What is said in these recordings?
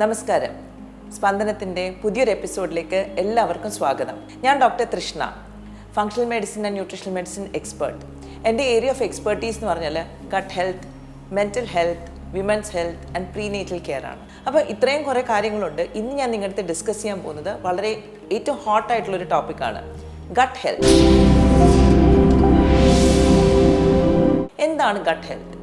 നമസ്കാരം. സ്പന്ദനത്തിന്റെ പുതിയൊരു എപ്പിസോഡിലേക്ക് എല്ലാവർക്കും സ്വാഗതം. ഞാൻ doctor Trishna functional medicine and nutritional medicine expert എന്റെ ഏരിയ ഓഫ് എക്സ്പേർട്ടീസ് എന്ന് പറഞ്ഞാൽ gut health mental health women's health and prenatal care ആണ്. അപ്പോൾ ഇത്രയും കുറേ കാര്യങ്ങളുണ്ട്. ഇന്ന് ഞാൻ നിങ്ങളുടെ അടുത്ത് ഡിസ്കസ് ചെയ്യാൻ പോകുന്നത് വളരെ ഏറ്റവും ഹോട്ടായിട്ടുള്ളൊരു ടോപ്പിക്കാണ് ഗട്ട് ഹെൽത്ത് എന്താണ് ഗട്ട് ഹെൽത്ത്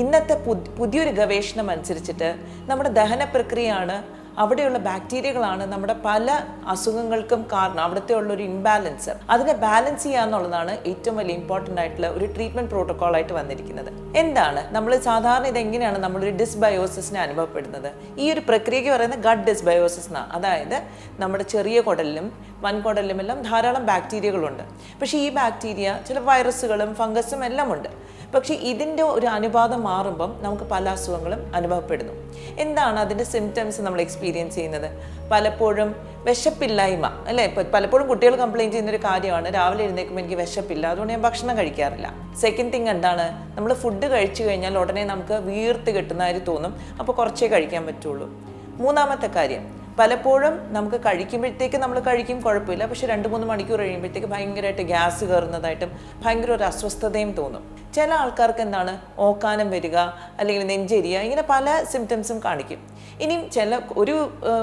ഇന്നത്തെ പുതിയൊരു ഗവേഷണം അനുസരിച്ചിട്ട് നമ്മുടെ ദഹന പ്രക്രിയയാണ് അവിടെയുള്ള ബാക്ടീരിയകളാണ് നമ്മുടെ പല അസുഖങ്ങൾക്കും കാരണം അവിടുത്തെ ഉള്ള ഒരു ഇംബാലൻസ് അതിനെ ബാലൻസ് ചെയ്യുക എന്നുള്ളതാണ് ഏറ്റവും വലിയ ഇമ്പോർട്ടന്റ് ആയിട്ടുള്ള ഒരു ട്രീറ്റ്മെന്റ് പ്രോട്ടോകോൾ ആയിട്ട് വന്നിരിക്കുന്നത്. എന്താണ്? നമ്മൾ സാധാരണ ഇതെങ്ങനെയാണ് നമ്മളൊരു ഡിസ്ബയോസിസിനെ അനുഭവപ്പെടുന്നത്? ഈ ഒരു പ്രക്രിയയ്ക്ക് പറയുന്നത് ഗഡ് ഡിസ്ബയോസിസ് എന്നാണ് അതായത് നമ്മുടെ ചെറിയ കുടലിലും വൻകുടലിലും എല്ലാം ധാരാളം ബാക്ടീരിയകളുണ്ട് പക്ഷേ ഈ ബാക്ടീരിയ ചില വൈറസുകളും ഫംഗസും എല്ലാം ഉണ്ട്. പക്ഷേ ഇതിന്റെ ഒരു അനുപാതം മാറുമ്പം നമുക്ക് പല അസുഖങ്ങളും അനുഭവപ്പെടുന്നു. എന്താണ് അതിന്റെ സിംറ്റംസ് നമ്മൾ എക്സ്പീരിയൻസ് ചെയ്യുന്നത്? പലപ്പോഴും വിശപ്പില്ലായ്മ അല്ലേ? പലപ്പോഴും കുട്ടികൾ കംപ്ലയിന്റ് ചെയ്യുന്ന ഒരു കാര്യമാണ് രാവിലെ എഴുന്നേൽക്കുമ്പോൾ എനിക്ക് വിശപ്പില്ല അതുകൊണ്ട് ഞാൻ ഭക്ഷണം കഴിക്കാറില്ല. സെക്കൻഡ് തിങ് എന്താണ്? നമ്മൾ ഫുഡ് കഴിച്ചു കഴിഞ്ഞാൽ ഉടനെ നമുക്ക് വീർത്ത് കിട്ടുന്നതായി തോന്നും അപ്പോൾ കുറച്ചേ കഴിക്കാൻ പറ്റുള്ളൂ. മൂന്നാമത്തെ കാര്യം പലപ്പോഴും നമുക്ക് കഴിക്കുമ്പോഴത്തേക്ക് നമ്മൾ കഴിക്കും കുഴപ്പമില്ല. പക്ഷേ രണ്ട് മൂന്ന് മണിക്കൂർ കഴിയുമ്പോഴത്തേക്ക് ഭയങ്കരമായിട്ട് ഗ്യാസ് കയറുന്നതായിട്ടും ഭയങ്കര ഒരു അസ്വസ്ഥതയും തോന്നും. ചില ആൾക്കാർക്ക് എന്താണ്? ഓക്കാനം വരിക അല്ലെങ്കിൽ നെഞ്ചെരിയ ഇങ്ങനെ പല സിംറ്റംസും കാണിക്കും. ഇനിയും ചില ഒരു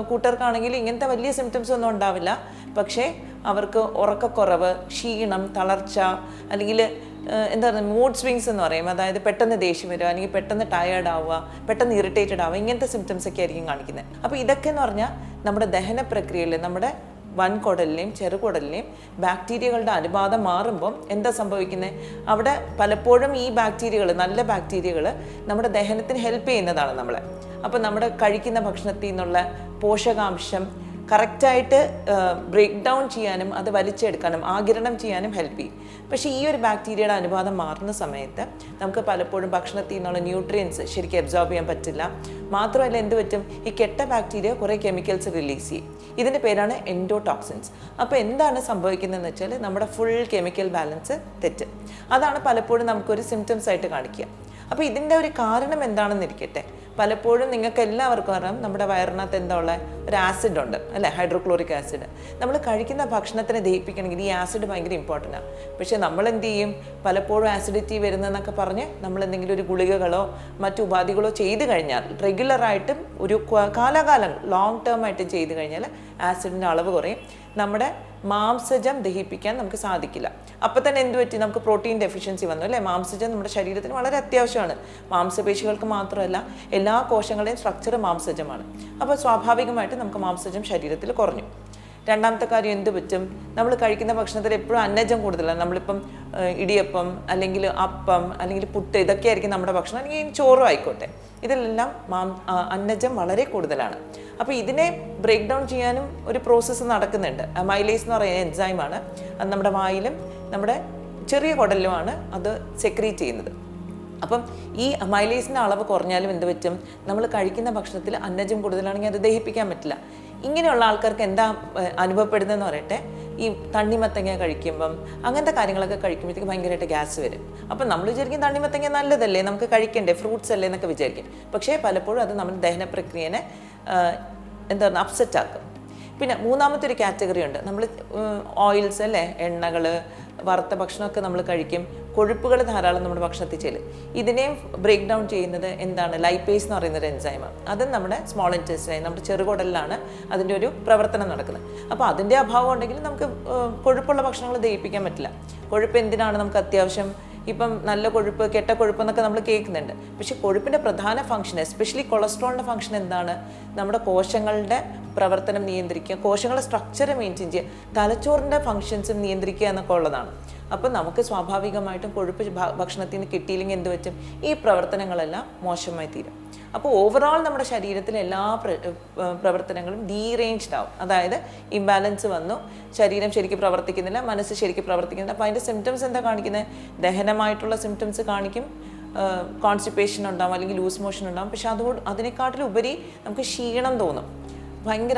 കൂട്ടർക്കാണെങ്കിൽ ഇങ്ങനത്തെ വലിയ സിംറ്റംസ് ഒന്നും ഉണ്ടാവില്ല. പക്ഷേ അവർക്ക് ഉറക്കക്കുറവ് ക്ഷീണം തളർച്ച അല്ലെങ്കിൽ എന്താ പറയുക മൂഡ് സ്വിങ്സ് എന്ന് പറയും. അതായത് പെട്ടെന്ന് ദേഷ്യം വരിക അല്ലെങ്കിൽ പെട്ടെന്ന് ടയേർഡ് ആവുക പെട്ടെന്ന് ഇറിറ്റേറ്റഡ് ആവുക ഇങ്ങനത്തെ സിംറ്റംസ് ഒക്കെ ആയിരിക്കും കാണിക്കുന്നത് അപ്പോൾ ഇതൊക്കെ എന്ന് പറഞ്ഞാൽ നമ്മുടെ ദഹന പ്രക്രിയയിൽ നമ്മുടെ വൻകുടലിനെയും ചെറുകുടലിനെയും ബാക്ടീരിയകളുടെ അനുപാതം മാറുമ്പം എന്താ സംഭവിക്കുന്നത് അവിടെ പലപ്പോഴും ഈ ബാക്ടീരിയകൾ നല്ല ബാക്ടീരിയകൾ നമ്മുടെ ദഹനത്തിന് ഹെൽപ്പ് ചെയ്യുന്നതാണ് നമ്മളെ. അപ്പോൾ നമ്മുടെ കഴിക്കുന്ന ഭക്ഷണത്തിൽ നിന്നുള്ള പോഷകാംശം കറക്റ്റായിട്ട് ബ്രേക്ക് ഡൗൺ ചെയ്യാനും അത് വലിച്ചെടുക്കാനും ആകിരണം ചെയ്യാനും ഹെൽപ്പ് ചെയ്യും. പക്ഷേ ഈ ഒരു ബാക്ടീരിയയുടെ അനുപാതം മാറുന്ന സമയത്ത് നമുക്ക് പലപ്പോഴും ഭക്ഷണത്തിൽ നിന്നുള്ള ന്യൂട്രിയൻസ് ശരിക്കും അബ്സോർബ് ചെയ്യാൻ പറ്റില്ല. മാത്രമല്ല എന്ത് പറ്റും? ഈ കെട്ട ബാക്ടീരിയ കുറേ കെമിക്കൽസ് റിലീസ് ചെയ്യും. ഇതിന്റെ പേരാണ് എൻഡോടോക്സിൻസ് അപ്പോൾ എന്താണ് സംഭവിക്കുന്നതെന്ന് വെച്ചാൽ നമ്മുടെ ഫുൾ കെമിക്കൽ ബാലൻസ് തെറ്റ്. അതാണ് പലപ്പോഴും നമുക്കൊരു സിംറ്റംസ് ആയിട്ട് കാണിക്കുക. അപ്പോൾ ഇതിന്റെ ഒരു കാരണം എന്താണെന്നിരിക്കട്ടെ? പലപ്പോഴും നിങ്ങൾക്ക് എല്ലാവർക്കും അറിയാം നമ്മുടെ വയറിനകത്ത് എന്താ ഒരു ആസിഡ് ഉണ്ട് അല്ലേ? ഹൈഡ്രോക്ലോറിക് ആസിഡ് നമ്മൾ കഴിക്കുന്ന ഭക്ഷണത്തിനെ ദഹിപ്പിക്കണമെങ്കിൽ ഈ ആസിഡ് ഭയങ്കര ഇമ്പോർട്ടന്റ് ആണ് പക്ഷേ നമ്മൾ എന്ത് ചെയ്യും? പലപ്പോഴും ആസിഡിറ്റി വരുന്നതെന്നൊക്കെ പറഞ്ഞ് നമ്മൾ എന്തെങ്കിലും ഒരു ഗുളികകളോ മറ്റു ഉപാധികളോ ചെയ്തു കഴിഞ്ഞാൽ റെഗുലറായിട്ടും ഒരു കാലാകാലം ലോങ് ടേം ആയിട്ട് ചെയ്തു കഴിഞ്ഞാൽ ആസിഡിന്റെ അളവ് കുറയും. നമ്മുടെ മാംസജം ദഹിപ്പിക്കാൻ നമുക്ക് സാധിക്കില്ല. അപ്പോൾ തന്നെ എന്ത് പറ്റി? നമുക്ക് പ്രോട്ടീൻ ഡെഫിഷ്യൻസി വന്നു അല്ലേ? മാംസജം നമ്മുടെ ശരീരത്തിന് വളരെ അത്യാവശ്യമാണ്. മാംസപേശികൾക്ക് മാത്രമല്ല എല്ലാ കോശങ്ങളുടെയും സ്ട്രക്ചർ മാംസജമാണ്. അപ്പോൾ സ്വാഭാവികമായിട്ട് നമുക്ക് മാംസജം ശരീരത്തിൽ കുറഞ്ഞു. രണ്ടാമത്തെ കാര്യം എന്ത് പറ്റും? നമ്മൾ കഴിക്കുന്ന ഭക്ഷണത്തിൽ എപ്പോഴും അന്നജം കൂടുതലാണ്. നമ്മളിപ്പം ഇടിയപ്പം അല്ലെങ്കിൽ അപ്പം അല്ലെങ്കിൽ പുട്ട് ഇതൊക്കെ ആയിരിക്കും നമ്മുടെ ഭക്ഷണം. അല്ലെങ്കിൽ ചോറും ആയിക്കോട്ടെ. ഇതിലെല്ലാം മാം അന്നജം വളരെ കൂടുതലാണ്. അപ്പോൾ ഇതിനെ ബ്രേക്ക് ഡൗൺ ചെയ്യാനും ഒരു പ്രോസസ്സ് നടക്കുന്നുണ്ട്. മൈലേസ് എന്ന് പറയുന്ന എൻസൈമാണ് അത് നമ്മുടെ വായിലും നമ്മുടെ ചെറിയ കുടലിലുമാണ് അത് സെക്രീറ്റ് ചെയ്യുന്നത്. അപ്പം ഈ മൈലേസിന്റെ അളവ് കുറഞ്ഞാലും എന്ത് പറ്റും? നമ്മൾ കഴിക്കുന്ന ഭക്ഷണത്തിൽ അന്നജം കൂടുതലാണെങ്കിൽ അത് ദഹിപ്പിക്കാൻ പറ്റില്ല. ഇങ്ങനെയുള്ള ആൾക്കാർക്ക് എന്താ അനുഭവപ്പെടുന്നതെന്ന് പറയട്ടെ. ഈ തണ്ണിമത്തങ്ങ കഴിക്കുമ്പം അങ്ങനത്തെ കാര്യങ്ങളൊക്കെ കഴിക്കുമ്പോഴത്തേക്ക് ഭയങ്കരമായിട്ട് ഗ്യാസ് വരും. അപ്പം നമ്മൾ വിചാരിക്കും തണ്ണിമത്തങ്ങ നല്ലതല്ലേ നമുക്ക് കഴിക്കണ്ടേ ഫ്രൂട്ട്സ് അല്ലേ എന്നൊക്കെ വിചാരിക്കും. പക്ഷേ പലപ്പോഴും അത് നമ്മുടെ ദഹന പ്രക്രിയനെ എന്താ പറയുക അപ്സെറ്റ് ആക്കും പിന്നെ മൂന്നാമത്തെ ഒരു കാറ്റഗറി ഉണ്ട്. നമ്മൾ ഓയിൽസ് അല്ലേ എണ്ണകൾ വറുത്ത ഭക്ഷണമൊക്കെ നമ്മൾ കഴിക്കും. കൊഴുപ്പുകൾ ധാരാളം നമ്മുടെ ഭക്ഷണത്തിൽ ചെല്ലും. ഇതിനെയും ബ്രേക്ക് ഡൗൺ ചെയ്യുന്നത് എന്താണ്? ലൈപ്പേസ് എന്ന് പറയുന്ന ഒരു എൻസൈമാണ് അത് നമ്മുടെ സ്മോൾ ഇന്റസ്റ്റൈൻ നമ്മുടെ ചെറുകുടലിലാണ് അതിന്റെ ഒരു പ്രവർത്തനം നടക്കുന്നത്. അപ്പോൾ അതിന്റെ അഭാവം ഉണ്ടെങ്കിൽ നമുക്ക് കൊഴുപ്പുള്ള ഭക്ഷണങ്ങൾ ദഹിപ്പിക്കാൻ പറ്റില്ല. കൊഴുപ്പ് എന്തിനാണ് നമുക്ക് അത്യാവശ്യം ഇപ്പം നല്ല കൊഴുപ്പ് കെട്ട കൊഴുപ്പ് എന്നൊക്കെ നമ്മൾ കേൾക്കുന്നുണ്ട്. പക്ഷെ കൊഴുപ്പിന്റെ പ്രധാന ഫംഗ്ഷൻ എസ്പെഷ്യലി കൊളസ്ട്രോളിന്റെ ഫംഗ്ഷൻ എന്താണ്? നമ്മുടെ കോശങ്ങളുടെ പ്രവർത്തനം നിയന്ത്രിക്കുക കോശങ്ങളുടെ സ്ട്രക്ചർ മെയിന്റെയിൻ ചെയ്യുക തലച്ചോറിന്റെ ഫങ്ഷൻസും നിയന്ത്രിക്കുക എന്നൊക്കെ ഉള്ളതാണ്. അപ്പം നമുക്ക് സ്വാഭാവികമായിട്ടും കൊഴുപ്പ് ഭക്ഷണത്തിൽ നിന്ന് കിട്ടിയില്ലെങ്കിൽ എന്ത് പറ്റും? ഈ പ്രവർത്തനങ്ങളെല്ലാം മോശമായി തീരും. അപ്പോൾ ഓവറോൾ നമ്മുടെ ശരീരത്തിലെ എല്ലാ പ്ര- പ്രവർത്തനങ്ങളും ഡീറേഞ്ച്ഡ് ആവും. അതായത് ഇംബാലൻസ് വന്നു. ശരീരം ശരിക്കും പ്രവർത്തിക്കുന്നില്ല മനസ്സ് ശരിക്കും പ്രവർത്തിക്കുന്നില്ല. അപ്പോൾ അതിന്റെ സിംറ്റംസ് എന്താ കാണിക്കുന്നത് ദഹനമായിട്ടുള്ള സിംറ്റംസ് കാണിക്കും. കോൺസ്റ്റിപ്പേഷൻ ഉണ്ടാവും അല്ലെങ്കിൽ ലൂസ് മോഷൻ ഉണ്ടാവും. പക്ഷെ അതുകൊണ്ട് അതിനെക്കാട്ടിലുപരി നമുക്ക് ക്ഷീണം തോന്നും. ഭയങ്കര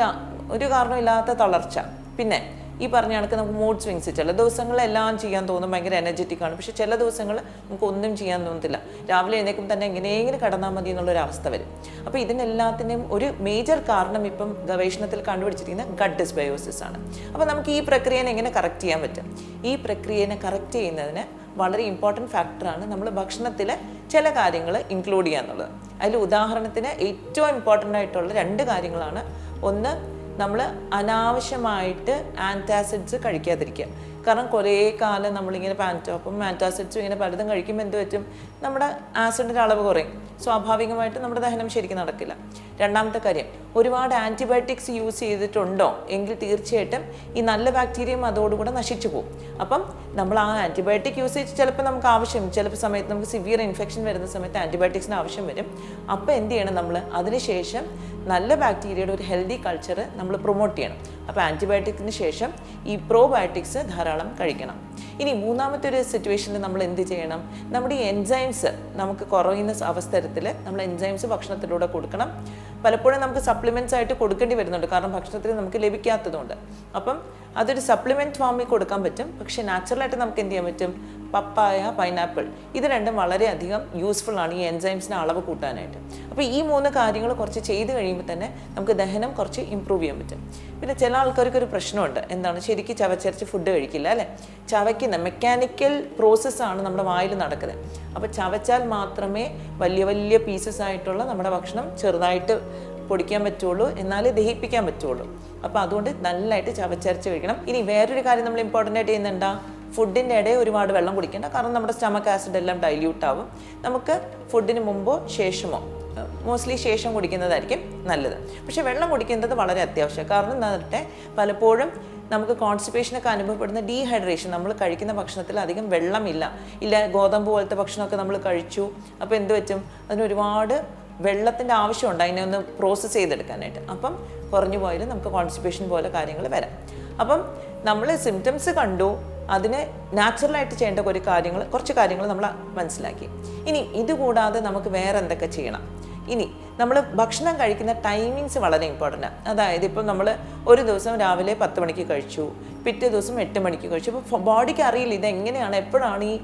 ഒരു കാരണമില്ലാത്ത തളർച്ച. പിന്നെ ഈ പറഞ്ഞ കണക്ക് നമുക്ക് മൂഡ് സ്വിങ്സ് ചില ദിവസങ്ങളെല്ലാം ചെയ്യാൻ തോന്നും ഭയങ്കര എനർജറ്റിക് ആണ്. പക്ഷേ ചില ദിവസങ്ങൾ നമുക്ക് ഒന്നും ചെയ്യാൻ തോന്നത്തില്ല. രാവിലെ എഴുന്നേക്കും തന്നെ എങ്ങനെയെങ്കിലും കടന്നാൽ മതി എന്നുള്ളൊരു അവസ്ഥ വരും. അപ്പോൾ ഇതിനെല്ലാത്തിനും ഒരു മേജർ കാരണം ഇപ്പം ഗവേഷണത്തിൽ കണ്ടുപിടിച്ചിരിക്കുന്ന ഗഡ് ഡിസ്ബയോസിസ് ആണ്. അപ്പോൾ നമുക്ക് ഈ പ്രക്രിയനെ എങ്ങനെ കറക്റ്റ് ചെയ്യാൻ പറ്റും? ഈ പ്രക്രിയനെ കറക്റ്റ് ചെയ്യുന്നതിന് വളരെ ഇമ്പോർട്ടന്റ് ഫാക്ടറാണ് നമ്മൾ ഭക്ഷണത്തിൽ ചില കാര്യങ്ങൾ ഇൻക്ലൂഡ് ചെയ്യുക എന്നുള്ളത് അതിൽ ഉദാഹരണത്തിന് ഏറ്റവും ഇമ്പോർട്ടന്റ് ആയിട്ടുള്ള രണ്ട് കാര്യങ്ങളാണ്. ഒന്ന് നമ്മൾ അനാവശ്യമായിട്ട് ആന്റാസിഡ്സ് കഴിക്കാതിരിക്കുക. കാരണം കുറേ കാലം നമ്മളിങ്ങനെ പാന്റോപ്പും ആന്റാസിഡ്സും ഇങ്ങനെ പലതും കഴിക്കുമ്പോൾ എന്ത് പറ്റും? നമ്മുടെ ആസിഡിന്റെ അളവ് കുറയും. സ്വാഭാവികമായിട്ട് നമ്മുടെ ദഹനം ശരിക്കും നടക്കില്ല. രണ്ടാമത്തെ കാര്യം ഒരുപാട് ആന്റിബയോട്ടിക്സ് യൂസ് ചെയ്തിട്ടുണ്ടോ? എങ്കിൽ തീർച്ചയായിട്ടും ഈ നല്ല ബാക്ടീരിയയും അതോടുകൂടെ നശിച്ചു പോകും. അപ്പം നമ്മൾ ആ ആന്റിബയോട്ടിക് യൂസേജ് ചിലപ്പോൾ നമുക്ക് ആവശ്യം ചിലപ്പോൾ സമയത്ത് നമുക്ക് സിവിയർ ഇൻഫെക്ഷൻ വരുന്ന സമയത്ത് ആന്റിബയോട്ടിക്സിന് ആവശ്യം വരും. അപ്പോൾ എന്ത് ചെയ്യണം നമ്മൾ? അതിനുശേഷം നല്ല ബാക്ടീരിയയുടെ ഒരു ഹെൽത്തി കൾച്ചർ നമ്മൾ പ്രൊമോട്ട് ചെയ്യണം. അപ്പോൾ ആന്റിബയോട്ടിക്കിന് ശേഷം ഈ പ്രോബയോട്ടിക്സ് ധാരാളം കഴിക്കണം. ഇനി മൂന്നാമത്തെ ഒരു സിറ്റുവേഷനിൽ നമ്മൾ എന്ത് ചെയ്യണം? നമ്മുടെ ഈ എൻസൈംസ് നമുക്ക് കുറയുന്ന അവസരത്തിൽ നമ്മൾ എൻസൈംസ് ഭക്ഷണത്തിലൂടെ കൊടുക്കണം. പലപ്പോഴും നമുക്ക് സപ്ലിമെന്റ്സ് ആയിട്ട് കൊടുക്കേണ്ടി വരുന്നുണ്ട്. കാരണം ഭക്ഷണത്തിൽ നമുക്ക് ലഭിക്കാത്തതുകൊണ്ട്. അപ്പം അതൊരു സപ്ലിമെന്റ് ഫോമിൽ കൊടുക്കാൻ പറ്റും. പക്ഷേ നാച്ചുറലായിട്ട് നമുക്ക് എന്ത് ചെയ്യാൻ പറ്റും? പപ്പായ പൈനാപ്പിൾ ഇത് രണ്ടും വളരെയധികം യൂസ്ഫുൾ ആണ് ഈ എൻസൈംസിന് അളവ് കൂട്ടാനായിട്ട്. അപ്പോൾ ഈ മൂന്ന് കാര്യങ്ങൾ കുറച്ച് ചെയ്ത് കഴിയുമ്പോൾ തന്നെ നമുക്ക് ദഹനം കുറച്ച് ഇമ്പ്രൂവ് ചെയ്യാൻ പറ്റും. പിന്നെ ചില ആൾക്കാർക്ക് ഒരു പ്രശ്നമുണ്ട്. എന്താണ്? ശരിക്കും ചവച്ചരച്ച് ഫുഡ് കഴിക്കില്ല അല്ലേ? ചവയ്ക്കുന്ന മെക്കാനിക്കൽ പ്രോസസ്സാണ് നമ്മുടെ വായിൽ നടക്കുന്നത്. അപ്പോൾ ചവച്ചാൽ മാത്രമേ വലിയ വലിയ പീസസ് ആയിട്ടുള്ള നമ്മുടെ ഭക്ഷണം ചെറുതായിട്ട് പൊടിക്കാൻ പറ്റുള്ളൂ എന്നാൽ ദഹിപ്പിക്കാൻ പറ്റുള്ളൂ. അപ്പോൾ അതുകൊണ്ട് നല്ലതായിട്ട് ചവച്ചരച്ച് കഴിക്കണം. ഇനി വേറൊരു കാര്യം നമ്മൾ ഇമ്പോർട്ടന്റ് ആയിട്ട് ചെയ്യുന്നുണ്ടാ. ഫുഡിന്റെ ഇടയിൽ ഒരുപാട് വെള്ളം കുടിക്കേണ്ട. കാരണം നമ്മുടെ സ്റ്റമക്ക് ആസിഡ് എല്ലാം ഡൈല്യൂട്ട് ആവും. നമുക്ക് ഫുഡിന് മുമ്പോ ശേഷമോ മോസ്റ്റ്ലി ശേഷം കുടിക്കുന്നതായിരിക്കും നല്ലത്. പക്ഷേ വെള്ളം കുടിക്കേണ്ടത് വളരെ അത്യാവശ്യം കാരണം എന്താ പലപ്പോഴും നമുക്ക് കോൺസ്റ്റിപ്പേഷനൊക്കെ അനുഭവപ്പെടുന്ന ഡീഹൈഡ്രേഷൻ നമ്മൾ കഴിക്കുന്ന ഭക്ഷണത്തിൽ അധികം വെള്ളമില്ല. ഇല്ല ഗോതമ്പ് പോലത്തെ ഭക്ഷണമൊക്കെ നമ്മൾ കഴിച്ചു. അപ്പോൾ എന്ത് പറ്റും? അതിന് ഒരുപാട് വെള്ളത്തിന്റെ ആവശ്യമുണ്ട്. അതിനെ ഒന്ന് പ്രോസസ്സ് ചെയ്തെടുക്കാനായിട്ട്. അപ്പം കുറഞ്ഞു പോയാലും നമുക്ക് കോൺസ്റ്റിപ്പേഷൻ പോലെ കാര്യങ്ങൾ വരാം. അപ്പം നമ്മൾ സിംറ്റംസ് കണ്ടു. അതിനെ നാച്ചുറലായിട്ട് ചെയ്യേണ്ട ഒരു കാര്യങ്ങൾ കുറച്ച് കാര്യങ്ങൾ നമ്മൾ മനസ്സിലാക്കി. ഇനി ഇതുകൂടാതെ നമുക്ക് വേറെ എന്തൊക്കെ ചെയ്യണം? ഇനി നമ്മൾ ഭക്ഷണം കഴിക്കുന്ന ടൈമിങ്സ് വളരെ ഇമ്പോർട്ടന്റ് ആണ് അതായത് ഇപ്പം നമ്മൾ ഒരു ദിവസം രാവിലെ പത്ത് മണിക്ക് കഴിച്ചു പിറ്റേ ദിവസം എട്ട് മണിക്ക് കഴിച്ചു. അപ്പോൾ ബോഡിക്ക് അറിയില്ല ഇത് എങ്ങനെയാണ് എപ്പോഴാണ് ഈ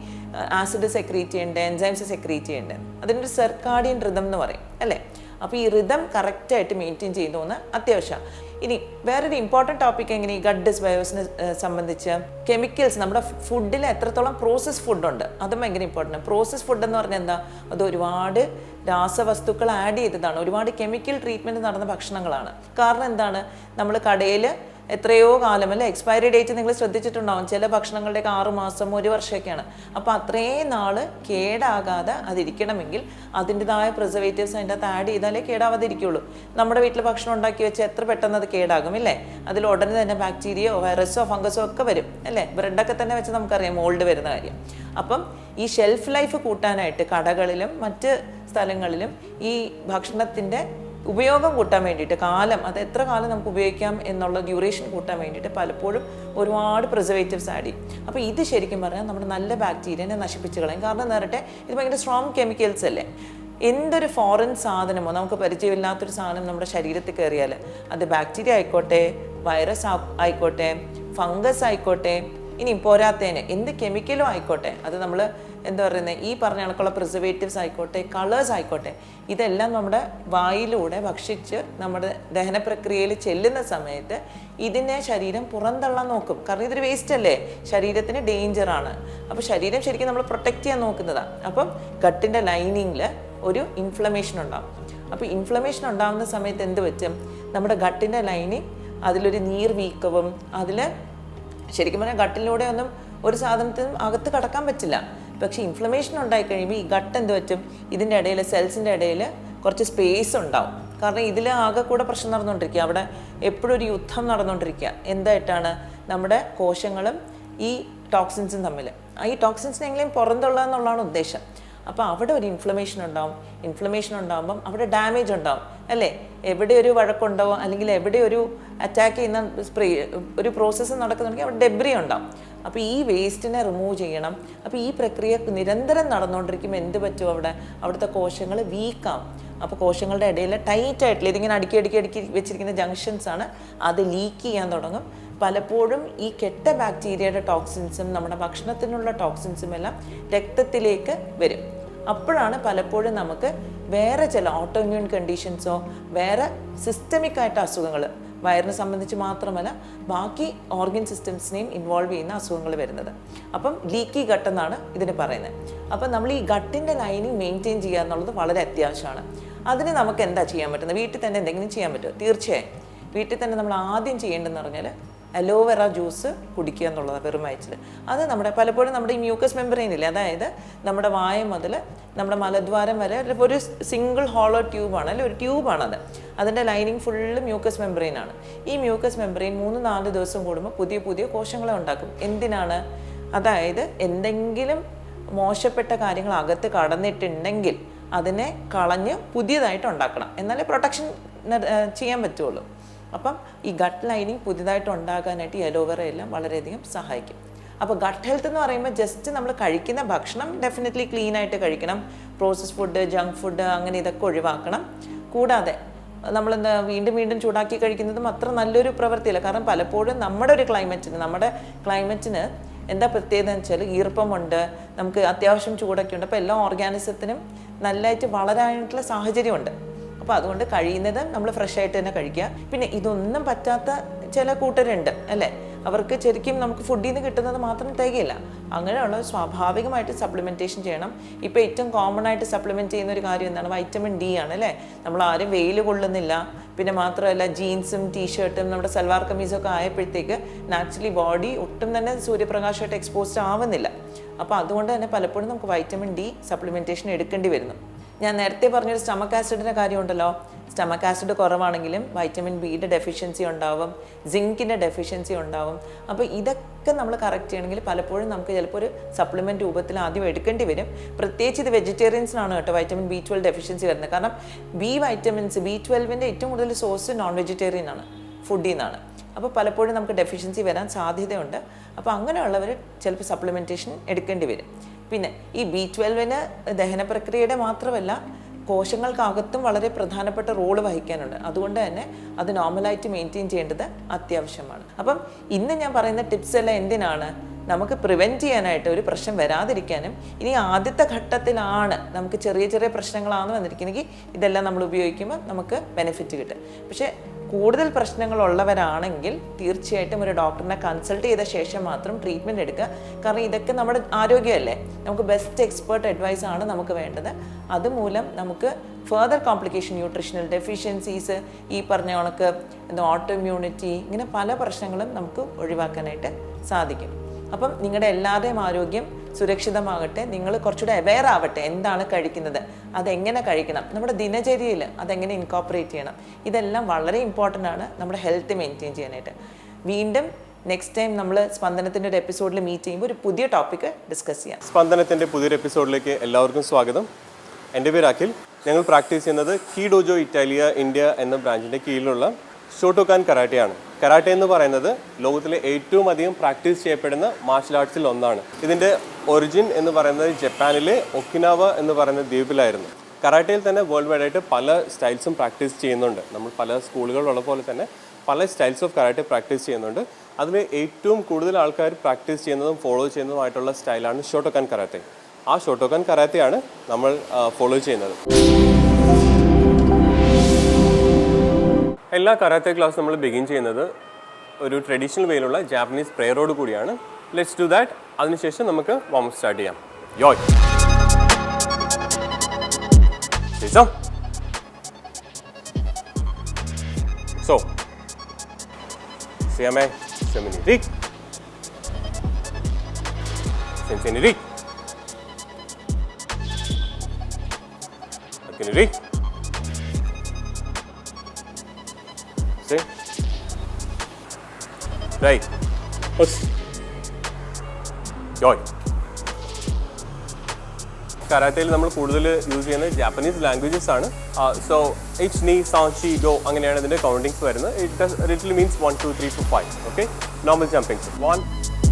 ആസിഡ് സെക്രീറ്റ് ചെയ്യേണ്ടത് എൻസൈംസ് സെക്രീറ്റ് ചെയ്യേണ്ടത്. അതിന്റെ സെർക്കാഡിയൻ റിതം എന്ന് പറയും അല്ലേ? അപ്പോൾ ഈ റിതം കറക്റ്റായിട്ട് മെയിന്റെയിൻ ചെയ്യുന്നു അത്യാവശ്യം. ഇനി വേറൊരു ഇമ്പോർട്ടന്റ് ടോപ്പിക് എങ്ങനെ ഈ ഗഡ് ഡിസ്ബയോസിനെ സംബന്ധിച്ച്? കെമിക്കൽസ് നമ്മുടെ ഫുഡിൽ എത്രത്തോളം പ്രോസസ് ഫുഡുണ്ട് അതും ഭയങ്കര ഇമ്പോർട്ടന്റ് പ്രോസസ് ഫുഡ് എന്ന് പറഞ്ഞാൽ എന്താ? അത് ഒരുപാട് രാസവസ്തുക്കൾ ആഡ് ചെയ്തതാണ്. ഒരുപാട് കെമിക്കൽ ട്രീറ്റ്മെന്റ് നടന്ന ഭക്ഷണങ്ങളാണ്. കാരണം എന്താണ്? നമ്മൾ കടയിൽ എത്രയോ കാലം അല്ലേ? എക്സ്പയറി ഡേറ്റ് നിങ്ങൾ ശ്രദ്ധിച്ചിട്ടുണ്ടാവും. ചില ഭക്ഷണങ്ങളുടെയൊക്കെ ആറു മാസം ഒരു വർഷമൊക്കെയാണ്. അപ്പോൾ അത്രയും നാൾ കേടാകാതെ അതിരിക്കണമെങ്കിൽ അതിന്റെതായ പ്രിസർവേറ്റീവ്സ് അതിന്റെ അകത്ത് ആഡ് ചെയ്താലേ കേടാവാതിരിക്കുള്ളൂ. നമ്മുടെ വീട്ടിൽ ഭക്ഷണം ഉണ്ടാക്കി വെച്ച് എത്ര പെട്ടെന്ന് അത് കേടാകും ഇല്ലേ? അതിൽ ഉടനെ തന്നെ ബാക്ടീരിയയോ വൈറസോ ഫംഗസോ ഒക്കെ വരും അല്ലേ? ബ്രെഡൊക്കെ തന്നെ വെച്ച് നമുക്കറിയാം മോൾഡ് വരുന്ന കാര്യം. അപ്പം ഈ ഷെൽഫ് ലൈഫ് കൂട്ടാനായിട്ട് കടകളിലും മറ്റ് സ്ഥലങ്ങളിലും ഈ ഭക്ഷണത്തിന്റെ ഉപയോഗം കൂട്ടാൻ വേണ്ടിയിട്ട് കാലം അത് എത്ര കാലം നമുക്ക് ഉപയോഗിക്കാം എന്നുള്ള ഡ്യൂറേഷൻ കൂട്ടാൻ വേണ്ടിയിട്ട് പലപ്പോഴും ഒരുപാട് പ്രിസർവേറ്റീവ്സ് ആഡ് ചെയ്യും. അപ്പോൾ ഇത് ശരിക്കും പറഞ്ഞാൽ നമ്മുടെ നല്ല ബാക്ടീരിയനെ നശിപ്പിച്ച് കളയും. കാരണം നേരട്ടെ ഇത് ഭയങ്കര സ്ട്രോങ് കെമിക്കൽസ് അല്ലേ? എന്തൊരു ഫോറിൻ സാധനമോ നമുക്ക് പരിചയമില്ലാത്തൊരു സാധനം നമ്മുടെ ശരീരത്തിൽ കയറിയാൽ അത് ബാക്ടീരിയ ആയിക്കോട്ടെ വൈറസ് ആയിക്കോട്ടെ ഫംഗസ് ആയിക്കോട്ടെ ഇനി പോരാത്തേനെ എന്ത് കെമിക്കലും ആയിക്കോട്ടെ അത് നമ്മൾ എന്താ പറയുന്നത് ഈ പറഞ്ഞ കണക്കുള്ള പ്രിസർവേറ്റീവ്സ് ആയിക്കോട്ടെ കളേഴ്സ് ആയിക്കോട്ടെ ഇതെല്ലാം നമ്മുടെ വായിലൂടെ ഭക്ഷിച്ച് നമ്മുടെ ദഹന പ്രക്രിയയിൽ ചെല്ലുന്ന സമയത്ത് ഇതിനെ ശരീരം പുറന്തള്ളാൻ നോക്കും. കാരണം ഇതൊരു വേസ്റ്റ് അല്ലേ? ശരീരത്തിന് ഡേഞ്ചറാണ് അപ്പോൾ ശരീരം ശരിക്കും നമ്മൾ പ്രൊട്ടക്റ്റ് ചെയ്യാൻ നോക്കുന്നതാണ് അപ്പം ഗട്ടിന്റെ ലൈനിങ്ങിൽ ഒരു ഇൻഫ്ലമേഷൻ ഉണ്ടാകും അപ്പോൾ ഇൻഫ്ലമേഷൻ ഉണ്ടാകുന്ന സമയത്ത് എന്ത് പറ്റും? നമ്മുടെ ഗട്ടിന്റെ ലൈനിങ് അതിലൊരു നീർ വീക്കവും അതിൽ ശരിക്കും പറഞ്ഞാൽ ഗട്ടിലൂടെ ഒന്നും ഒരു സാധനത്തിനും അകത്ത് കടക്കാൻ പറ്റില്ല. പക്ഷേ ഇൻഫ്ലമേഷൻ ഉണ്ടായി കഴിയുമ്പോൾ ഈ ഗട്ട് എന്ത് പറ്റും? ഇതിന്റെ ഇടയിൽ സെൽസിന്റെ ഇടയിൽ കുറച്ച് സ്പേസ് ഉണ്ടാവും. കാരണം ഇതിൽ ആകെ കൂടെ പ്രശ്നം നടന്നുകൊണ്ടിരിക്കുക അവിടെ എപ്പോഴും ഒരു യുദ്ധം നടന്നുകൊണ്ടിരിക്കുക എന്തായിട്ടാണ്? നമ്മുടെ കോശങ്ങളും ഈ ടോക്സിൻസും തമ്മിൽ ഈ ടോക്സിൻസിനെങ്കിലും പുറന്തള്ളുക എന്നുള്ളതാണ് ഉദ്ദേശം. അപ്പോൾ അവിടെ ഒരു ഇൻഫ്ലമേഷൻ ഉണ്ടാവും. ഇൻഫ്ലമേഷൻ ഉണ്ടാകുമ്പം അവിടെ ഡാമേജ് ഉണ്ടാവും. അല്ലേ? എവിടെ ഒരു വഴക്കുണ്ടാവും? അല്ലെങ്കിൽ എവിടെ ഒരു അറ്റാക്ക് ചെയ്യുന്ന സ്പ്രേ ഒരു പ്രോസസ്സ് നടക്കുന്നുണ്ടെങ്കിൽ അവിടെ ഡെബ്രി ഉണ്ടാവും. അപ്പോൾ ഈ വേസ്റ്റിനെ റിമൂവ് ചെയ്യണം. അപ്പോൾ ഈ പ്രക്രിയ നിരന്തരം നടന്നുകൊണ്ടിരിക്കുമ്പോൾ എന്ത് പറ്റും അവിടെ? അവിടുത്തെ കോശങ്ങൾ വീക്കാവും അപ്പോൾ കോശങ്ങളുടെ ഇടയിൽ ടൈറ്റ് ആയിട്ടില്ല? ഇതിങ്ങനെ അടുക്കി അടുക്കി അടുക്കി വെച്ചിരിക്കുന്ന ജംഗ്ഷൻസ് ആണ്. അത് ലീക്ക് ചെയ്യാൻ തുടങ്ങും. പലപ്പോഴും ഈ കെട്ട ബാക്ടീരിയയുടെ ടോക്സിൻസും നമ്മുടെ ഭക്ഷണത്തിനുള്ള ടോക്സിൻസും എല്ലാം രക്തത്തിലേക്ക് വരും. അപ്പോഴാണ് പലപ്പോഴും നമുക്ക് വേറെ ചില ഓട്ടോ ഇമ്മ്യൂൺ കണ്ടീഷൻസോ വേറെ സിസ്റ്റമിക് ആയിട്ട് അസുഖങ്ങൾ വയറിനെ സംബന്ധിച്ച് മാത്രമല്ല ബാക്കി ഓർഗൻ സിസ്റ്റംസിനെയും ഇൻവോൾവ് ചെയ്യുന്ന അസുഖങ്ങൾ വരുന്നത്. അപ്പം ലീക്കി ഗട്ട് എന്നാണ് ഇതിന് പറയുന്നത്. അപ്പം നമ്മൾ ഈ ഗട്ടിന്റെ ലൈനിങ് മെയിന്റെയിൻ ചെയ്യുക എന്നുള്ളത് വളരെ അത്യാവശ്യമാണ്. അതിന് നമുക്ക് എന്താ ചെയ്യാൻ പറ്റുന്നത്? വീട്ടിൽ തന്നെ എന്തെങ്കിലും ചെയ്യാൻ പറ്റുമോ? തീർച്ചയായും. വീട്ടിൽ തന്നെ നമ്മൾ ആദ്യം ചെയ്യേണ്ടതെന്ന് പറഞ്ഞാൽ അലോവെറ ജ്യൂസ് കുടിക്കുക എന്നുള്ളതാണ് വെറും അത് നമ്മുടെ പലപ്പോഴും നമ്മുടെ ഈ മ്യൂക്കസ് മെമ്പറൈൻ ഇല്ലേ അതായത് നമ്മുടെ വായ മുതൽ നമ്മുടെ മലദ്വാരം വരെ ഒരു സിംഗിൾ ഹോളോ ട്യൂബാണ് അല്ലെങ്കിൽ ഒരു ട്യൂബാണത് അതിന്റെ ലൈനിങ് ഫുള്ള് മ്യൂക്കസ് മെമ്പറൈൻ ആണ്. ഈ മ്യൂക്കസ് മെമ്പറൈൻ മൂന്ന് നാല് ദിവസം കൂടുമ്പോൾ പുതിയ പുതിയ കോശങ്ങളെ ഉണ്ടാക്കും. എന്തിനാണ്? അതായത് എന്തെങ്കിലും മോശപ്പെട്ട കാര്യങ്ങൾ അകത്ത് കടന്നിട്ടുണ്ടെങ്കിൽ അതിനെ കളഞ്ഞ് പുതിയതായിട്ട് ഉണ്ടാക്കണം. എന്നാലേ പ്രൊട്ടക്ഷൻ ചെയ്യാൻ പറ്റുള്ളൂ. അപ്പം ഈ ഗട്ട് ലൈനിങ് പുതിയതായിട്ട് ഉണ്ടാകാനായിട്ട് അലോവേറ എല്ലാം വളരെയധികം സഹായിക്കും. അപ്പോൾ ഗട്ട് ഹെൽത്ത് എന്ന് പറയുമ്പോൾ ജസ്റ്റ് നമ്മൾ കഴിക്കുന്ന ഭക്ഷണം ഡെഫിനറ്റ്ലി ക്ലീൻ ആയിട്ട് കഴിക്കണം. പ്രോസസ് ഫുഡ് ജങ്ക് ഫുഡ് അങ്ങനെ ഇതൊക്കെ ഒഴിവാക്കണം. കൂടാതെ നമ്മളെന്താ വീണ്ടും വീണ്ടും ചൂടാക്കി കഴിക്കുന്നതും അത്ര നല്ലൊരു പ്രവൃത്തിയല്ല. കാരണം പലപ്പോഴും നമ്മുടെ ഒരു ക്ലൈമറ്റിന് നമ്മുടെ ക്ലൈമറ്റിന് എന്താ പ്രത്യേകത എന്ന് വെച്ചാൽ ഈർപ്പമുണ്ട് നമുക്ക് അത്യാവശ്യം ചൂടൊക്കെ ഉണ്ട്. അപ്പോൾ എല്ലാ ഓർഗാനിസത്തിനും നല്ലതായിട്ട് വളരാനായിട്ടുള്ള സാഹചര്യമുണ്ട്. അപ്പോൾ അതുകൊണ്ട് കഴിയുന്നത് നമ്മൾ ഫ്രഷ് ആയിട്ട് തന്നെ കഴിക്കുക. പിന്നെ ഇതൊന്നും പറ്റാത്ത ചില കൂട്ടരുണ്ട് അല്ലേ? അവർക്ക് ശരിക്കും നമുക്ക് ഫുഡിൽ നിന്ന് കിട്ടുന്നത് മാത്രം തികയില്ല. അങ്ങനെയുള്ള സ്വാഭാവികമായിട്ട് സപ്ലിമെന്റേഷൻ ചെയ്യണം. ഇപ്പോൾ ഏറ്റവും കോമൺ ആയിട്ട് സപ്ലിമെന്റ് ചെയ്യുന്ന ഒരു കാര്യം എന്താണ്? വൈറ്റമിൻ ഡി ആണ് അല്ലേ? നമ്മൾ ആരും വെയിൽ കൊള്ളുന്നില്ല. പിന്നെ മാത്രമല്ല ജീൻസും ടീഷർട്ടും നമ്മുടെ സൽവാർ കമീസും ഒക്കെ ആയപ്പോഴത്തേക്ക് നാച്ചുറലി ബോഡി ഒട്ടും തന്നെ സൂര്യപ്രകാശമായിട്ട് എക്സ്പോസ്ഡ് ആവുന്നില്ല. അപ്പോൾ അതുകൊണ്ട് തന്നെ പലപ്പോഴും നമുക്ക് വൈറ്റമിൻ ഡി സപ്ലിമെന്റേഷൻ എടുക്കേണ്ടി വരുന്നു. ഞാൻ നേരത്തെ പറഞ്ഞൊരു സ്റ്റമക്ക് ആസിഡിന്റെ കാര്യമുണ്ടല്ലോ. സ്റ്റമക്ക് ആസിഡ് കുറവാണെങ്കിലും വൈറ്റമിൻ ബിയുടെ ഡെഫിഷ്യൻസി ഉണ്ടാവും സിങ്കിന്റെ ഡെഫിഷ്യൻസി ഉണ്ടാവും. അപ്പോൾ ഇതൊക്കെ നമ്മൾ കറക്റ്റ് ചെയ്യണമെങ്കിൽ പലപ്പോഴും നമുക്ക് ചിലപ്പോൾ ഒരു സപ്ലിമെന്റ് രൂപത്തിൽ ആദ്യം എടുക്കേണ്ടി വരും. പ്രത്യേകിച്ച് ഇത് വെജിറ്റേറിയൻസിനാണ് കേട്ടോ വൈറ്റമിൻ ബി ട്വൽവ് ഡെഫിഷ്യൻസി വരുന്നത്. കാരണം ബി വൈറ്റമിൻസ് ബി ട്വൽവിന്റെ ഏറ്റവും കൂടുതൽ സോഴ്സ് നോൺ വെജിറ്റേറിയൻ ആണ് ഫുഡിൽ നിന്നാണ്. അപ്പോൾ പലപ്പോഴും നമുക്ക് ഡെഫിഷ്യൻസി വരാൻ സാധ്യതയുണ്ട്. അപ്പോൾ അങ്ങനെയുള്ളവർ ചിലപ്പോൾ സപ്ലിമെന്റേഷൻ എടുക്കേണ്ടി വരും. പിന്നെ ഈ ബി ട്വൽവിന് ദഹന പ്രക്രിയയുടെ മാത്രമല്ല കോശങ്ങൾക്കകത്തും വളരെ പ്രധാനപ്പെട്ട റോൾ വഹിക്കാനുണ്ട്. അതുകൊണ്ട് തന്നെ അത് നോർമലായിട്ട് മെയിന്റെയിൻ ചെയ്യേണ്ടത് അത്യാവശ്യമാണ്. അപ്പം ഇന്ന് ഞാൻ പറയുന്ന ടിപ്സ് എല്ലാം എന്തിനാണ്? നമുക്ക് പ്രിവെന്റ് ചെയ്യാനായിട്ട് ഒരു പ്രശ്നം വരാതിരിക്കാനും ഇനി ആദ്യത്തെ ഘട്ടത്തിലാണ് നമുക്ക് ചെറിയ ചെറിയ പ്രശ്നങ്ങളാണ് വന്നിരിക്കുന്നെങ്കിൽ ഇതെല്ലാം നമ്മൾ ഉപയോഗിക്കുമ്പോൾ നമുക്ക് ബെനിഫിറ്റ് കിട്ടും. പക്ഷേ കൂടുതൽ പ്രശ്നങ്ങളുള്ളവരാണെങ്കിൽ തീർച്ചയായിട്ടും ഒരു ഡോക്ടറിനെ കൺസൾട്ട് ചെയ്ത ശേഷം മാത്രം ട്രീറ്റ്മെന്റ് എടുക്കുക. കാരണം ഇതൊക്കെ നമ്മുടെ ആരോഗ്യമല്ലേ? നമുക്ക് ബെസ്റ്റ് എക്സ്പേർട്ട് അഡ്വൈസ് ആണ് നമുക്ക് വേണ്ടത്. അതുമൂലം നമുക്ക് ഫെർദർ കോംപ്ലിക്കേഷൻ ന്യൂട്രീഷണൽ ഡെഫിഷ്യൻസീസ് ഈ പറഞ്ഞ കണക്ക് എന്താ ഓട്ടോ ഇമ്മ്യൂണിറ്റി ഇങ്ങനെ പല പ്രശ്നങ്ങളും നമുക്ക് ഒഴിവാക്കാനായിട്ട് സാധിക്കും. അപ്പം നിങ്ങളുടെ എല്ലാവരുടെയും ആരോഗ്യം സുരക്ഷിതമാകട്ടെ. നിങ്ങൾ കുറച്ചുകൂടെ അവെയർ ആവട്ടെ എന്താണ് കഴിക്കുന്നത്. അതെങ്ങനെ കഴിക്കണം. നമ്മുടെ ദിനചര്യയിൽ അതെങ്ങനെ ഇൻകോപ്പറേറ്റ് ചെയ്യണം. ഇതെല്ലാം വളരെ ഇമ്പോർട്ടന്റ് ആണ് നമ്മുടെ ഹെൽത്ത് മെയിന്റെയിൻ ചെയ്യാനായിട്ട്. വീണ്ടും നെക്സ്റ്റ് ടൈം നമ്മൾ സ്പന്ദനത്തിന്റെ ഒരു എപ്പിസോഡിൽ മീറ്റ് ചെയ്യുമ്പോൾ ഒരു പുതിയ ടോപ്പിക്ക് ഡിസ്കസ് ചെയ്യാം. സ്പന്ദനത്തിന്റെ പുതിയൊരു എപ്പിസോഡിലേക്ക് എല്ലാവർക്കും സ്വാഗതം. എന്റെ പേര് അഖിൽ. ഞങ്ങൾ പ്രാക്ടീസ് ചെയ്യുന്നത് കീ ഡോജോ ഇറ്റാലിയ ഇന്ത്യ എന്ന ബ്രാഞ്ചിന്റെ കീഴിലുള്ള ഷോട്ടോക്കാൻ കരാട്ടയാണ്. കരാട്ടെ എന്ന് പറയുന്നത് ലോകത്തിലെ ഏറ്റവും അധികം പ്രാക്ടീസ് ചെയ്യപ്പെടുന്ന മാർഷൽ ആർട്സിൽ ഒന്നാണ്. ഇതിന്റെ ഒറിജിൻ എന്ന് പറയുന്നത് ജപ്പാനിലെ ഒക്കിനാവ എന്ന് പറയുന്ന ദ്വീപിലായിരുന്നു. കരാട്ടയിൽ തന്നെ വേൾഡ് വൈഡ് ആയിട്ട് പല സ്റ്റൈൽസും പ്രാക്ടീസ് ചെയ്യുന്നുണ്ട്. നമ്മൾ പല സ്കൂളുകളുള്ള പോലെ തന്നെ പല സ്റ്റൈൽസ് ഓഫ് കരാട്ടെ പ്രാക്ടീസ് ചെയ്യുന്നുണ്ട്. അതിൽ ഏറ്റവും കൂടുതൽ ആൾക്കാർ പ്രാക്ടീസ് ചെയ്യുന്നതും ഫോളോ ചെയ്യുന്നതുമായിട്ടുള്ള സ്റ്റൈലാണ് ഷോട്ടോക്കാൻ കരാട്ടെ. ആ ഷോട്ടോക്കാൻ കരാത്തെയാണ് നമ്മൾ ഫോളോ ചെയ്യുന്നത്. എല്ലാ കരാത്തെ ക്ലാസ് നമ്മൾ ബിഗിൻ ചെയ്യുന്നത് ഒരു ട്രഡീഷണൽ വേയിലുള്ള ജാപ്പനീസ് പ്രെയറോട് കൂടിയാണ്. ലെറ്റ്സ് ഡു ദാറ്റ് അതിനുശേഷം നമുക്ക് വാം സ്റ്റാർട്ട് ചെയ്യാം. യോയ് സോ സിയമേ സെമിനി റിക് സെൻസെനി റിക് അക്കിനി See? Right. Us. Joy. കരാട്ടയിൽ നമ്മൾ കൂടുതൽ യൂസ് ചെയ്യുന്നത് ജാപ്പനീസ് ലാംഗ്വേജസ് ആണ് സോ എച്ച് നീ സാൻ ഷി ഡോ അങ്ങനെയാണ് ഇതിന്റെ കൗണ്ടിങ്സ് വരുന്നത് it does little means one two three two five okay normal jumpings one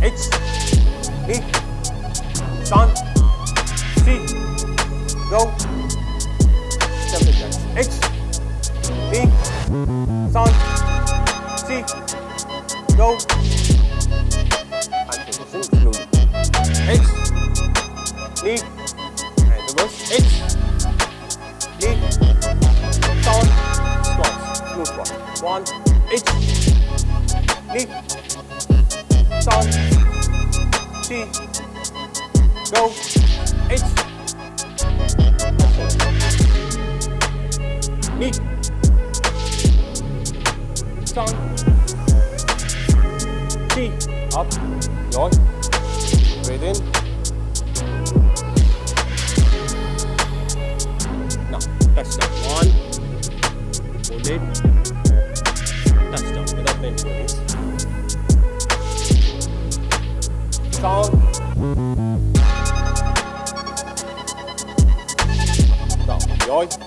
H നീ സാൻ ഷി ഡോ ജമ്പിങ് എച്ച് നീ Son. go. joy. Just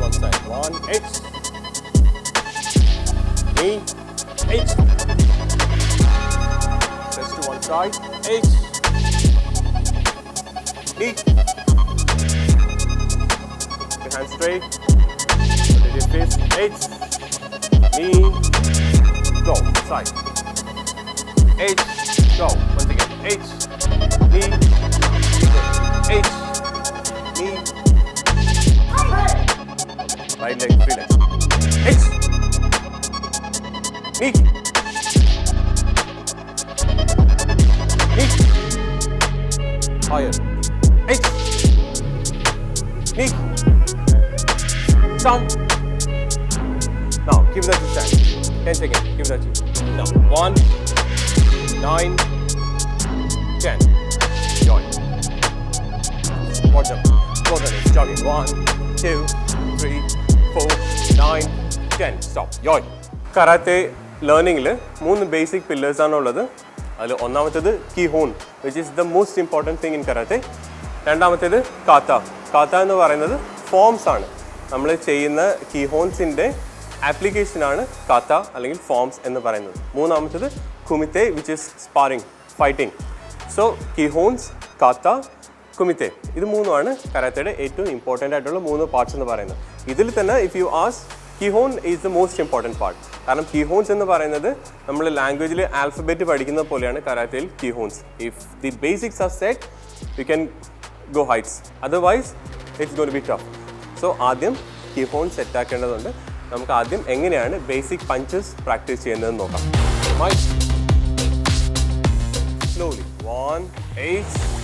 one second. One, eight. Knee, eight. Just to one side, eight. Knee. your hands straight. Put it in fist, eight. Knee. Go, side. Eight, go. Once again, eight. Knee, eight. right leg feeling. It's Nikki. Nikki. Higher. It's Nikki. Down. Now give that a time. 10 seconds. Give that to you. Now one, nine, ten. Join. Watch up. Go to this. Jogging. One, two, three. 4, 9, 10. Stop. Join. Karate ലേണിംഗിൽ മൂന്ന് basic pillars ഉള്ളത് അതിൽ ഒന്നാമത്തേത് കി horn which is the most important thing in karate രണ്ടാമത്തേത് കാത്ത കാത്ത എന്ന് പറയുന്നത് ഫോംസ് ആണ് നമ്മൾ ചെയ്യുന്ന കീ ഹോൺസിന്റെ ആപ്ലിക്കേഷനാണ് കാത്ത അല്ലെങ്കിൽ ഫോംസ് എന്ന് പറയുന്നത് മൂന്നാമത്തേത് കുമിത്തെ which is sparring fighting so key ഹോൺസ് കാത്ത കുമിത്തെ. ഇത് മൂന്നുമാണ് കരാത്തയുടെ ഏറ്റവും ഇമ്പോർട്ടന്റ് ആയിട്ടുള്ള മൂന്ന് പാർട്സ് എന്ന് പറയുന്നത്. ഇതിൽ തന്നെ if you as കിഹോൺ is the most important part കാരണം കിഹോൺസ് എന്ന് പറയുന്നത് നമ്മൾ ലാംഗ്വേജിൽ ആൽഫബറ്റ് പഠിക്കുന്ന പോലെയാണ് കരാത്തയിൽ കിഹോൺസ് if the basics are set you can go heights otherwise it's gonna be tough so ആദ്യം കിഹോൺ സെറ്റ് ആക്കേണ്ടതുണ്ട്. നമുക്ക് ആദ്യം എങ്ങനെയാണ് ബേസിക് പഞ്ചസ് പ്രാക്ടീസ് ചെയ്യുന്നതെന്ന് നോക്കാം. Slowly one One,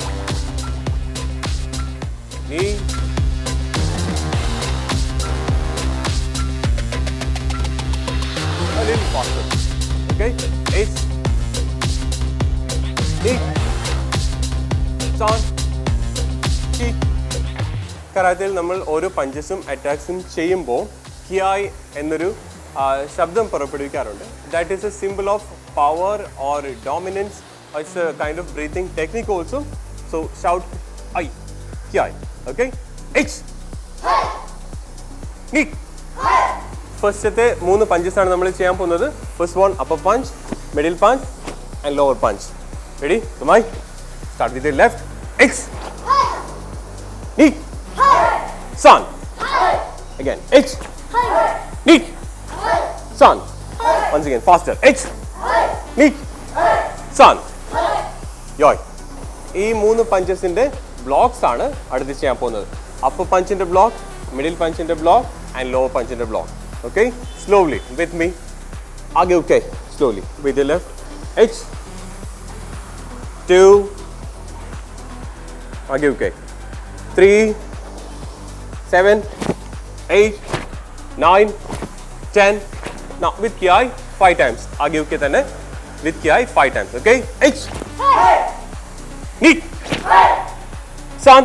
Knee. A little faster. Okay? Eight. Knee. Down. Kick. കരാത്തയിൽ നമ്മൾ ഓരോ പഞ്ചസും അറ്റാക്സും ചെയ്യുമ്പോൾ കിയായ് എന്നൊരു ശബ്ദം പുറപ്പെടുവിക്കാറുണ്ട് that is a symbol of power or dominance it's a kind of breathing technique also so shout I കിയായ് ഓക്കെ എച്ച് ഫസ്റ്റത്തെ മൂന്ന് പഞ്ചസ് ആണ് നമ്മൾ ചെയ്യാൻ പോകുന്നത് first one upper punch middle punch and lower punch ready തുമായി start with left എക്സ് നീ Sun. Again. H. Neat. Sun. Once again. Faster. H. Neat. Sun. Yoy. ഈ മൂന്ന് പഞ്ചസിന്റെ ബ്ലോക്സ് ആണ് അടുത്ത് ചെയ്യാൻ പോകുന്നത്. അപ്പർ പഞ്ചിന്റെ ബ്ലോക്ക് മിഡിൽ പഞ്ചിന്റെ block and lower പഞ്ചിന്റെ block okay slowly with me ആകെ ഓക്കെ സ്ലോലി വിത്ത് ലെഫ്റ്റ് എച്ച് ടു ആകെ okay three seven eight nine ten with കിയായി five times ആകെ ഓക്കെ തന്നെ. വിത്ത് കിയായി ഫൈവ് ടൈംസ് ഓക്കെ എച്ച് Sun.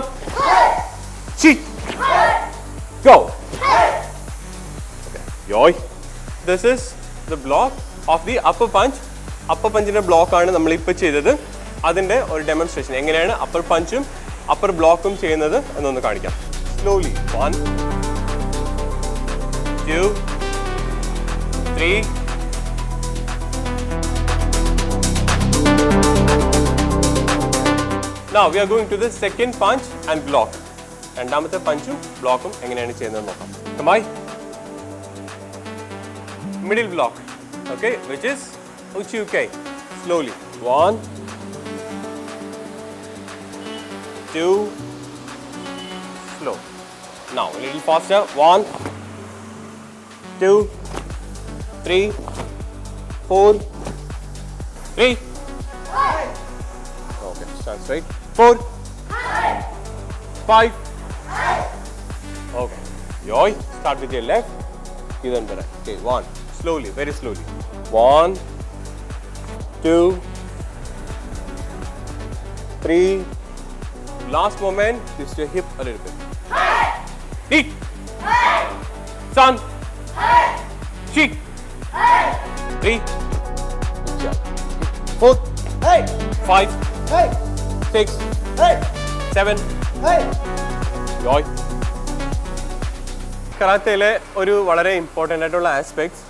Okay. Yoy. This is the block of the upper punch. Upper പഞ്ചിന്റെ block ആണ് നമ്മൾ ഇപ്പോൾ ചെയ്തത് അതിന്റെ ഒരു ഡെമോൺസ്ട്രേഷൻ എങ്ങനെയാണ് അപ്പർ പഞ്ചും അപ്പർ ബ്ലോക്കും ചെയ്യുന്നത് എന്നൊന്ന് കാണിക്കാം slowly one two three. Now we are going to the second punch and block. രണ്ടാമത്തെ പഞ്ചും ബ്ലോക്കും എങ്ങനെയാണ് ചെയ്യുന്നത് നോക്കാം കമായി middle block Okay, which is Uchiukai. Slowly. One, two, slow. Now a little faster. One, two, three, four, three. Okay, stand straight. Four, five. Okay. Yoy, start with your left. Then the right. Okay, one. Slowly, very slowly. One, two, three. Last moment, twist your hip a little bit. Knee. Sun. Cheek. Three. Good job. Four. Five. Six. hey. Seven. Hey. Joy. കറാത്തയിലെ ഒരു വളരെ important ആയിട്ടുള്ള aspects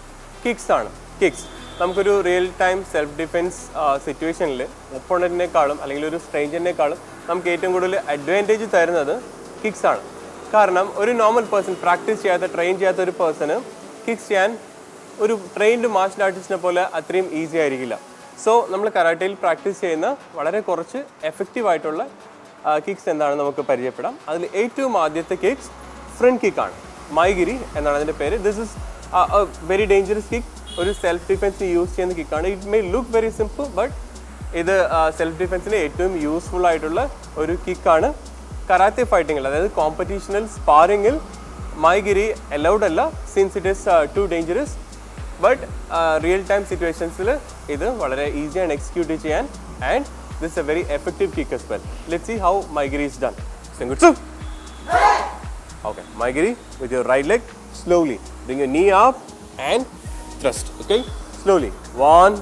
kicks ആണ് kicks നമുക്കൊരു real time self defence സിറ്റുവേഷനിൽ ഒപ്പോണന്റിനേക്കാളും അല്ലെങ്കിൽ ഒരു സ്ട്രേഞ്ചറിനേക്കാളും നമുക്ക് ഏറ്റവും കൂടുതൽ അഡ്വാന്റേജ് തരുന്നത് കിക്സ് ആണ് കാരണം ഒരു നോർമൽ പേഴ്സൺ പ്രാക്ടീസ് ചെയ്യാത്ത ട്രെയിൻ ചെയ്യാത്ത ഒരു പേഴ്സണ് കിക്സ് ചെയ്യാൻ ഒരു ട്രെയിൻഡ് മാർഷൽ ആർട്ടിസ്റ്റിനെ പോലെ അത്രയും ഈസി ആയിരിക്കില്ല സോ നമ്മൾ കരാട്ടയിൽ പ്രാക്ടീസ് ചെയ്യുന്ന വളരെ കുറച്ച് എഫക്റ്റീവ് ആയിട്ടുള്ള കിക്സ് എന്താണെന്ന് നമുക്ക് പരിചയപ്പെടാം. അതിൽ ഏറ്റവും ആദ്യത്തെ കിക്സ് ഫ്രണ്ട് കിക്കാണ് മൈഗിരി എന്നാണ് അതിന്റെ പേര്. This is very dangerous kick ഒരു സെൽഫ് ഡിഫെൻസിന് യൂസ് ചെയ്യുന്ന കിക്കാണ് it may look very simple but ഇത് സെൽഫ് ഡിഫെൻസിന് ഏറ്റവും യൂസ്ഫുൾ ആയിട്ടുള്ള ഒരു കിക്കാണ് കരാത്തെ ഫൈറ്റിങ്ങിൽ അതായത് കോമ്പറ്റീഷനിൽ സ്പാറിങ്ങിൽ മൈഗിരി അലൗഡ് അല്ല. Since it is too dangerous but real time സിറ്റുവേഷൻസിൽ ഇത് വളരെ ഈസിയാണ് എക്സിക്യൂട്ട് ചെയ്യാൻ and this a very effective kick as well let see how മൈഗിരി is done സെങ്കുട്സു Okay, Maigiri with your right leg slowly. Bring your knee up and thrust. Okay, slowly. One,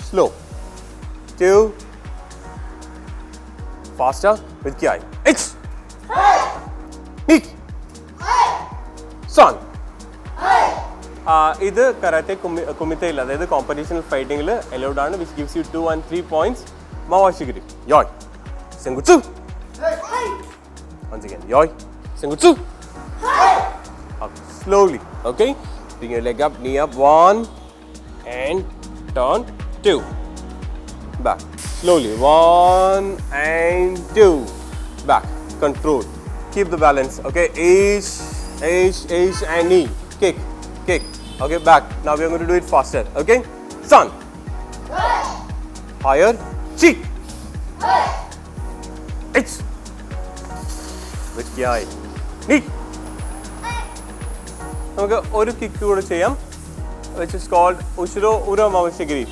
slow. Two, faster with Kiai. X. Knee. Sun. ആ, ഇത് karate കുമി കുമിത്തയിൽ അതായത് competitional ഫൈറ്റിംഗിൽ allowed ആണ് which gives you two and three points മവാശിഗിരി യോയ് സെങ്കുത്സു Once again, yoi. Sengutsu. Up slowly. Okay. Bring your leg up, knee up. One and turn. Two. Back. Slowly. One and two. Back. Control. Keep the balance. Okay. Ace, ace, ace, and knee. Kick, kick. Okay. Back. Now we are going to do it faster. Okay. Sun. Higher. Cheek. It's വൃത്തിയായി നീ നമുക്ക് ഒരു kick കൂടെ ചെയ്യാം which is called ഉഷിരോ ഉര മവശഗിരി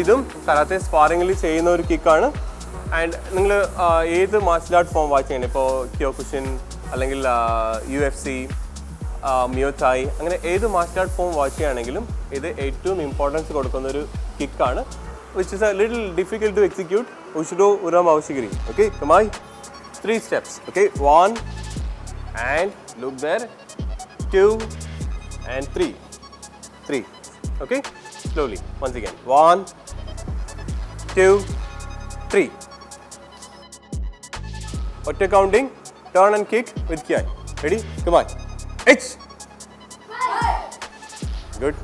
ഇതും കരാത്തെ സ്പാറിങ്ങിൽ ചെയ്യുന്ന ഒരു കിക്കാണ് ആൻഡ് നിങ്ങൾ ഏത് മാർഷൽ ആർട്ട് ഫോം വാച്ച് ചെയ്യണം ഇപ്പോൾ ക്യോകുഷിൻ അല്ലെങ്കിൽ യു എഫ് സി മിയോതായി അങ്ങനെ ഏത് മാർഷൽ ആർട്ട് ഫോം വാച്ച് ചെയ്യുകയാണെങ്കിലും ഇത് ഏറ്റവും ഇമ്പോർട്ടൻസ് കൊടുക്കുന്ന ഒരു കിക്കാണ് which is a little difficult to execute ഉഷിരോ ഉര മവശഗിരി ഓക്കെ കമായി three steps. Okay, one and look there, two and three, three. Okay, slowly. Once again, one, two, three. Otte counting, turn and kick with Kiai. Ready? Come Good.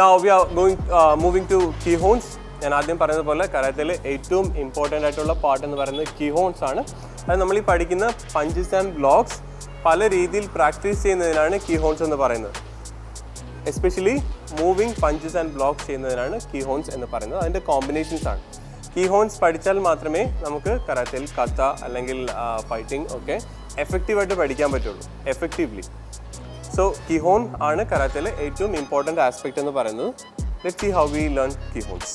Now we are going uh, moving to key horns. ഞാൻ ആദ്യം പറഞ്ഞതുപോലെ കരാത്തയിൽ ഏറ്റവും important ആയിട്ടുള്ള part എന്ന് പറയുന്നത് key horns ആണ്. അത് നമ്മൾ ഈ പഠിക്കുന്ന പഞ്ചസ് ആൻഡ് ബ്ലോക്സ് പല രീതിയിൽ പ്രാക്ടീസ് ചെയ്യുന്നതിനാണ് കീ ഹോൺസ് എന്ന് പറയുന്നത്. Especially moving punches and blocks ചെയ്യുന്നതിനാണ് കീ ഹോൺസ് എന്ന് പറയുന്നത്. അതിന്റെ കോമ്പിനേഷൻസ് ആണ്. കീ ഹോൺസ് പഠിച്ചാൽ മാത്രമേ നമുക്ക് കരാത്തയിൽ കഥ അല്ലെങ്കിൽ ഫൈറ്റിംഗ് ഒക്കെ എഫക്റ്റീവായിട്ട് പഠിക്കാൻ പറ്റുള്ളൂ. എഫക്റ്റീവ്ലി സോ കിഹോൺ ആണ് കരാത്തയിലെ ഏറ്റവും ഇമ്പോർട്ടന്റ് ആസ്പെക്ട് എന്ന് പറയുന്നത് let see how we learn കിഹോൺസ്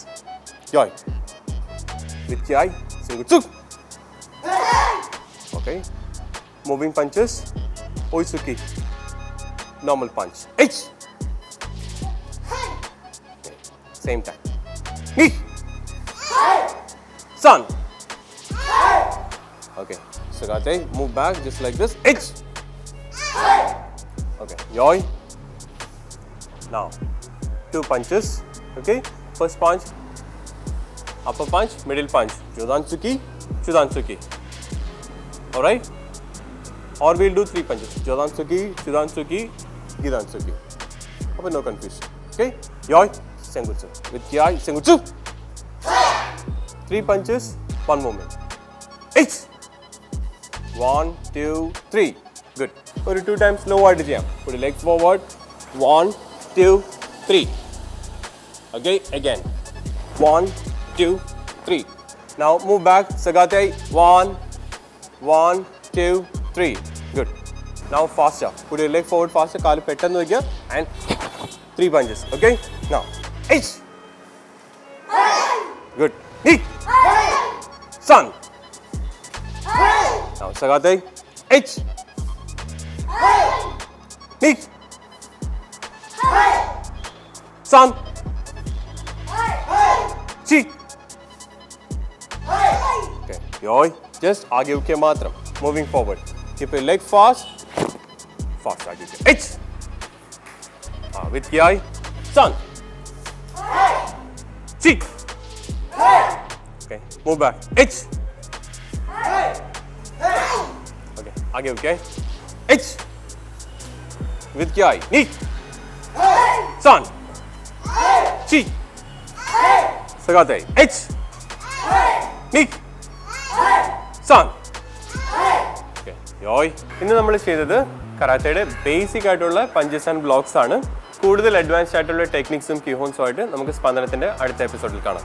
ജോയ് വിത്ത് ജോയ് സിംഗുട്സു ഓക്കെ മൂവിംഗ് പഞ്ചസ് ഒയ്സുക്കി normal punch. H. Same time. Knee. Sun. Okay. Sagate, move back just like this. H. yoi. Now, two punches. Okay, first punch, upper punch, middle punch. Jodansuki, Chudansuki. All right. Or we'll do three punches. Jodansuki, Chudansuki, Gidansuki. Okay, no confusion. Okay, Yoi, sengutsu. With yoy, sengutsu. Three punches, one moment. It's One, two, three. Good ഒരു two time slow ആയിട്ട് ചെയ്യാം ഒരു leg forward one two three okay again one two three now move back സഗാത്തായി one one two three good now fast ഒരു leg forward fast കാല് പെട്ടെന്ന് വയ്ക്കുക and three punches okay now H good സൺ now സഗാത്തായി എച്ച് 1 3 ची Okay, yoy. Just आगे उके मात्र. Moving forward. Keep your leg fast. Fast आगे उके. It's. हाँ, with yoy. Sun. Chi. Okay, move back. It's. Okay, आगे उके. Vidjaj. Ni. San. Chi. Sagatei. H. Ni. San. യോയ് ഇന്ന് നമ്മൾ ചെയ്തത് കരാത്തയുടെ ബേസിക് ആയിട്ടുള്ള പഞ്ചസ് ആൻഡ് ബ്ലോക്സ് ആണ് കൂടുതൽ അഡ്വാൻസ്ഡ് ആയിട്ടുള്ള ടെക്നിക്സും ക്യൂഹോൺസും ആയിട്ട് നമുക്ക് സ്പന്ദനത്തിന്റെ അടുത്ത എപ്പിസോഡിൽ കാണാം